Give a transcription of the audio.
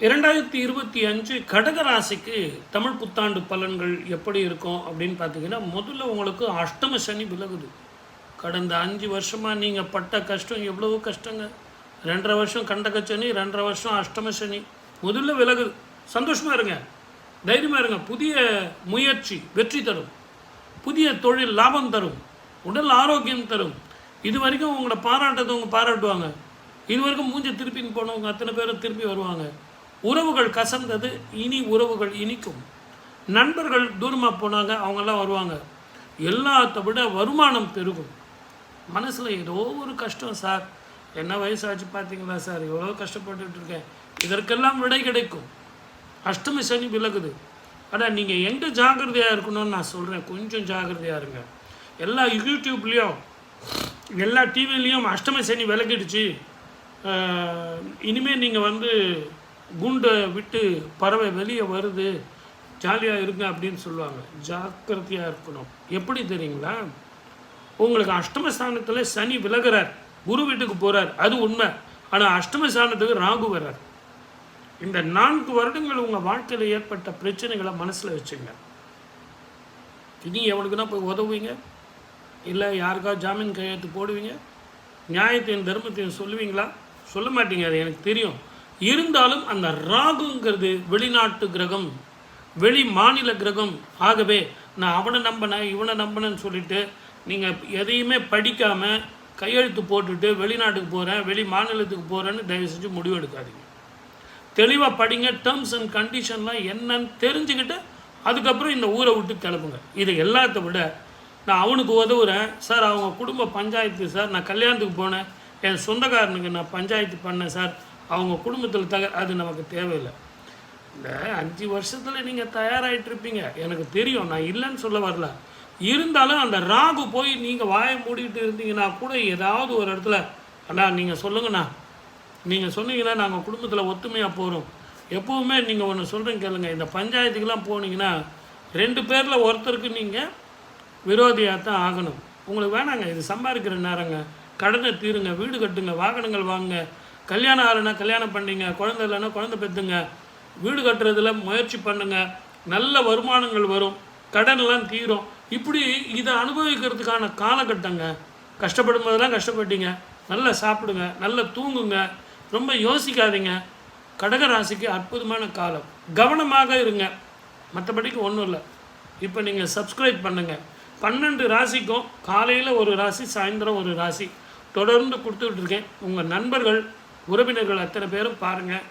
இரண்டாயிரத்தி இருபத்தி அஞ்சு கடகராசிக்கு தமிழ் புத்தாண்டு பலன்கள் எப்படி இருக்கும் அப்படின்னு பார்த்தீங்கன்னா முதல்ல உங்களுக்கு அஷ்டம சனி விலகுது. கடந்த அஞ்சு வருஷமாக நீங்கள் பட்ட கஷ்டம் எவ்வளவோ கஷ்டங்க? ரெண்டரை வருஷம் கண்டக சனி ரெண்டரை வருஷம் அஷ்டம சனி. முதல்ல விலகுது. சந்தோஷமாக இருங்க. தைரியமாக இருங்க. புதிய முயற்சி வெற்றி தரும். புதிய தொழில் லாபம் தரும். உடல் ஆரோக்கியம் தரும். இது வரைக்கும் உங்களை பாராட்டதவங்க பாராட்டுவாங்க. இது வரைக்கும் மூஞ்ச திருப்பின்னு போனவங்க அத்தனை பேரும் திரும்பி வருவாங்க. உறவுகள் கசந்தது இனி உறவுகள் இனிக்கும். நண்பர்கள் தூரமாக போனாங்க அவங்கெல்லாம் வருவாங்க. எல்லாத்த விட வருமானம் பெருகும். மனசில் ஏதோ ஒரு கஷ்டம் சார் என்ன வயசாச்சு பார்த்தீங்களா சார்? எவ்வளோ கஷ்டப்பட்டுட்டு இருக்கேன். இதற்கெல்லாம் விடை கிடைக்கும். அஷ்டமி சனி விலகுது. ஆனால் நீங்கள் எங்கே ஜாக்கிரதையாக இருக்கணும்னு நான் சொல்கிறேன் கொஞ்சம் ஜாக்கிரதையாக இருங்க. எல்லா யூடியூப்லேயும் எல்லா டிவிலையும் அஷ்டமி சனி விலகிடுச்சு. இனிமேல் நீங்கள் வந்து குண்டை விட்டு பறவை வெளியே வருது ஜாலியாக இருங்க அப்படின்னு சொல்லுவாங்க. ஜாக்கிரதையாக இருக்கணும். எப்படி தெரியுங்களா? உங்களுக்கு அஷ்டமஸ்தானத்தில் சனி விலகிறார். குரு வீட்டுக்கு போகிறார் அது உண்மை. ஆனால் அஷ்டமஸ்தானத்துக்கு ராகு வர்றார். இந்த நான்கு வருடங்கள் உங்கள் வாழ்க்கையில் ஏற்பட்ட பிரச்சனைகளை மனசில் வச்சுங்க. இனி எவனுக்குன்னா போய் உதவுவீங்க? இல்லை யாருக்கா ஜாமீன் கையெழுத்து போடுவீங்க? நியாயத்தையும் தர்மத்தையும் சொல்லுவீங்களா? சொல்ல மாட்டீங்க. அது எனக்கு தெரியும். இருந்தாலும் அந்த ராகுங்கிறது வெளிநாட்டு கிரகம் வெளி மாநில கிரகம். ஆகவே நான் அவனை நம்பினேன் இவனை நம்பினேன்னு சொல்லிட்டு நீங்கள் எதையுமே படிக்காமல் கையெழுத்து போட்டுட்டு வெளிநாட்டுக்கு போகிறேன் வெளி மாநிலத்துக்கு போகிறேன்னு தயவு செஞ்சு முடிவு எடுக்காதீங்க. தெளிவாக படிங்க டேர்ம்ஸ் அண்ட் கண்டிஷன்லாம் என்னன்னு தெரிஞ்சுக்கிட்டு அதுக்கப்புறம் இந்த ஊரை விட்டு கிளம்புங்க. இது எல்லாத்த விட நான் அவனுக்கு உதவுறேன். சார் அவங்க குடும்ப பஞ்சாயத்து சார் நான் கல்யாணத்துக்கு போனேன். என் சொந்தக்காரனுக்கு நான் பஞ்சாயத்து பண்ணேன் சார். அவங்க குடும்பத்தில் தக அது நமக்கு தேவையில்லை. இந்த அஞ்சு வருஷத்தில் நீங்கள் தயாராகிட்டு இருப்பீங்க எனக்கு தெரியும் நான் இல்லைன்னு சொல்ல வரல. இருந்தாலும் அந்த ராகு போய் நீங்கள் வாயை மூடிட்டு இருந்தீங்கன்னா கூட ஏதாவது ஒரு இடத்துல அண்ணா நீங்கள் சொல்லுங்கண்ணா. நீங்கள் சொன்னீங்கன்னா நாங்கள் குடும்பத்தில் ஒத்துமையாக போகிறோம் எப்போவுமே நீங்கள் ஒன்று சொல்கிறேன் கேளுங்க. இந்த பஞ்சாயத்துக்கெலாம் போனீங்கன்னா ரெண்டு பேரில் ஒருத்தருக்கு நீங்கள் விரோதியாக தான் ஆகணும். உங்களுக்கு வேணாங்க இது சம்பாதிக்கிற நேரங்க. கடனை தீருங்க வீடு கட்டுங்க வாகனங்கள் வாங்குங்க. கல்யாணம் ஆகலைன்னா கல்யாணம் பண்ணிங்க குழந்தை இல்லைன்னா குழந்தை பெற்றுங்க வீடு கட்டுறதுல முயற்சி பண்ணுங்கள் நல்ல வருமானங்கள் வரும். கடன்லாம் தீரும். இப்படி இதை அனுபவிக்கிறதுக்கான காலகட்டங்க. கஷ்டப்படும் போதெல்லாம் கஷ்டப்பட்டீங்க. நல்லா சாப்பிடுங்க நல்லா தூங்குங்க. ரொம்ப யோசிக்காதீங்க. கடக ராசிக்கு அற்புதமான காலம். கவனமாக இருங்க. மற்றபடிக்கு ஒன்றும் இல்லை. இப்போ நீங்கள் சப்ஸ்கிரைப் பண்ணுங்கள் பன்னெண்டு ராசிக்கும் காலையில் ஒரு ராசி சாயந்தரம் ஒரு ராசி. தொடர்ந்து கொடுத்துக்கிட்டு இருக்கேன். உங்கள் நண்பர்கள் உறவினர்கள் அத்தனை பேரும் பாருங்கள்